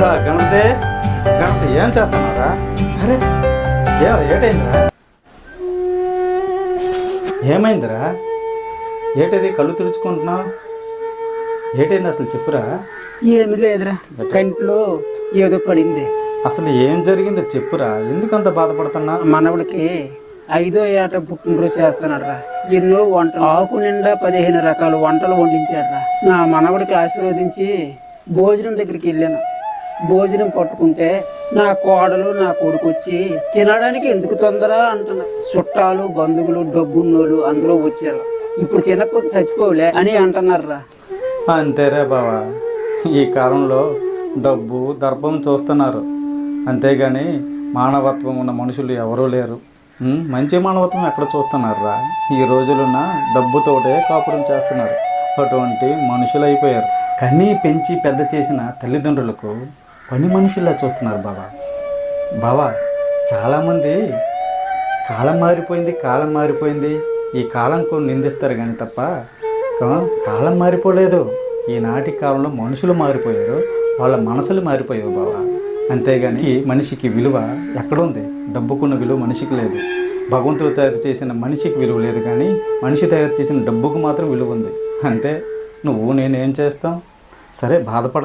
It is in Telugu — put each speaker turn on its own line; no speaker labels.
గణపతి. గణపతి ఏం చేస్తున్నారా అరే. ఏ ఏటైందిరా? ఏమైందిరా? ఏటది కళ్ళు తుడుచుకుంటున్నావు? ఏటైంది అసలు చెప్పురా?
ఏమి లేదురా. కంట్లో ఏదో పడింది.
అసలు ఏం జరిగిందో చెప్పురా? ఎందుకంత బాధపడుతున్నా
మనవడికి ఐదో ఏట పుట్టినరోజు చేస్తున్నాడు రా ఎన్నో వంటలు. ఆకు నిండా పదిహేను రకాల వంటలు వండించాడు రా నా మనవడికి ఆశీర్వదించి భోజనం దగ్గరికి వెళ్ళాను. భోజనం పట్టుకుంటే నా కోడలు నా కొడుకు వచ్చి తినడానికి ఎందుకు తొందర? అంటున్నా. చుట్టాలు బంధువులు డబ్బున్నోళ్ళు అందరూ వచ్చారు. ఇప్పుడు తినకపోతే చచ్చిపోలే అని అంటున్నారా అంతేరా
అంతేరే బావా. ఈ కాలంలో డబ్బు దర్భం చూస్తున్నారు. అంతేగాని మానవత్వం ఉన్న మనుషులు ఎవరూ లేరు. మంచి మానవత్వం ఎక్కడ చూస్తున్నారురా? ఈ రోజులున్న డబ్బుతోటే కాపురం చేస్తున్నారు. అటువంటి మనుషులు అయిపోయారు కన్నీ పెంచి పెద్ద చేసిన తల్లిదండ్రులకు పని మనుషుల్లా చూస్తున్నారు బాబా బావా చాలామంది కాలం మారిపోయింది కాలం మారిపోయింది. ఈ కాలంకు నిందిస్తారు కానీ తప్ప కాలం మారిపోలేదు. ఈనాటి కాలంలో మనుషులు మారిపోయారు వాళ్ళ మనసులు మారిపోయావు బావా. అంతేగాని మనిషికి విలువ ఎక్కడుంది? డబ్బుకున్న విలువ మనిషికి లేదు. భగవంతుడు తయారు చేసిన మనిషికి విలువ లేదు కానీ మనిషి తయారు చేసిన డబ్బుకు మాత్రం విలువ ఉంది. అంతే నువ్వు నేనేం చేస్తాం? సరే బాధపడ